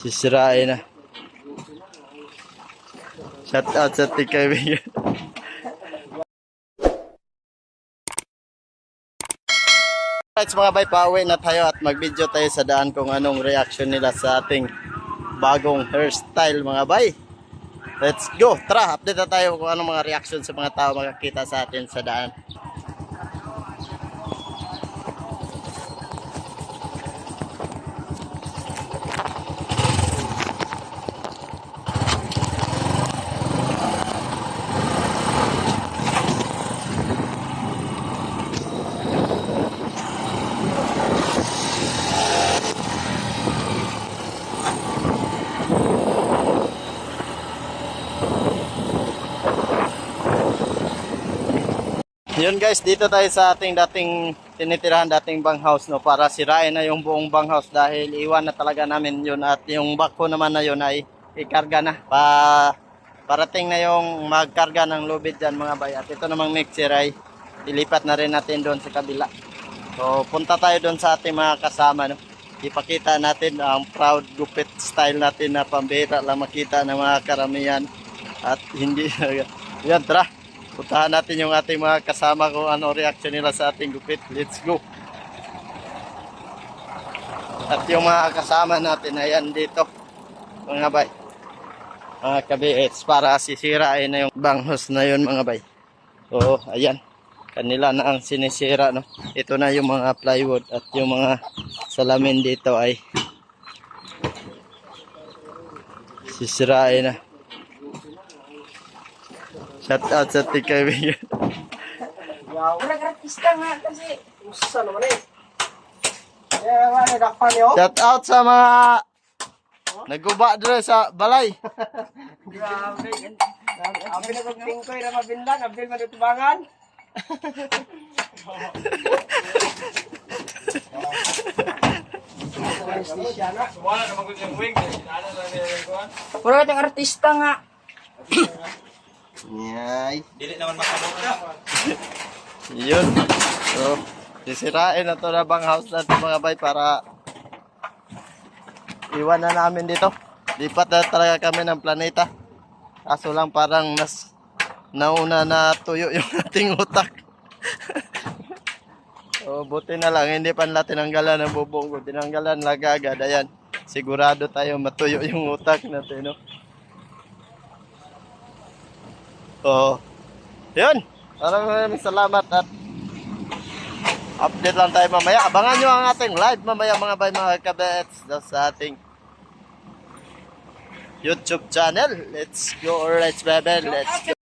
Sisirain na. Shout out sa ating. Alright mga bay, pauwi na tayo at mag-video tayo sa daan kung anong reaction nila sa ating bagong hairstyle mga bay. Let's go! Tara, update na tayo kung anong mga reaction sa mga tao makakita sa atin sa daan. Yun guys, dito tayo sa ating dating tinitirahan dating banghouse no? Para sirain na yung buong banghouse dahil iwan na talaga namin yun at yung bako naman na yun ay ikarga na. Pa parating na yung magkarga ng lubid dyan mga bay. At ito namang mixer ay ilipat na rin natin doon sa kabila. So punta tayo doon sa ating mga kasama no? Ipakita natin ang proud gupit style natin na pambira lang makita ng mga karamihan. At hindi yan tara Puntahan natin yung ating mga kasama kung ano reaction nila sa ating gupit. Let's go! At yung mga kasama natin, ayan dito. Mga bay. Mga kabiits, para sisirain na yung banghos na yun mga bay. Oo, ayan. Kanila na ang sinisira, no? Ito na yung mga plywood at yung mga salamin dito ay sisirain na. Shout out sa ating kaibigan. Wala ka artista nga kasi. Usa naman eh. Yeah, wala dakpan yo. Shout out sa mga naguba dre sa balay. Grabe. Abi na kong pingkoy na mabindan, abi na tubangan. Wala ka artista nga. Yay. Dili naman makamot ka. Yun. So, sisirain na to na bang house natin mga bay para iwan na namin dito. Lipat na talaga kami ng planeta. Kaso lang parang nas nauna na tuyo yung ating utak. so, buti na lang, hindi pa nila tinanggalan ng bubong ko. Tinanggalan lang agad. Ayan, sigurado tayo matuyo yung utak natin, no? Oo. Yun. Maraming salamat at update lang tayo mamaya. Abangan nyo ang ating live mamaya mga bay mga kabets sa ating YouTube channel. Let's go. Alright, baby. Let's go.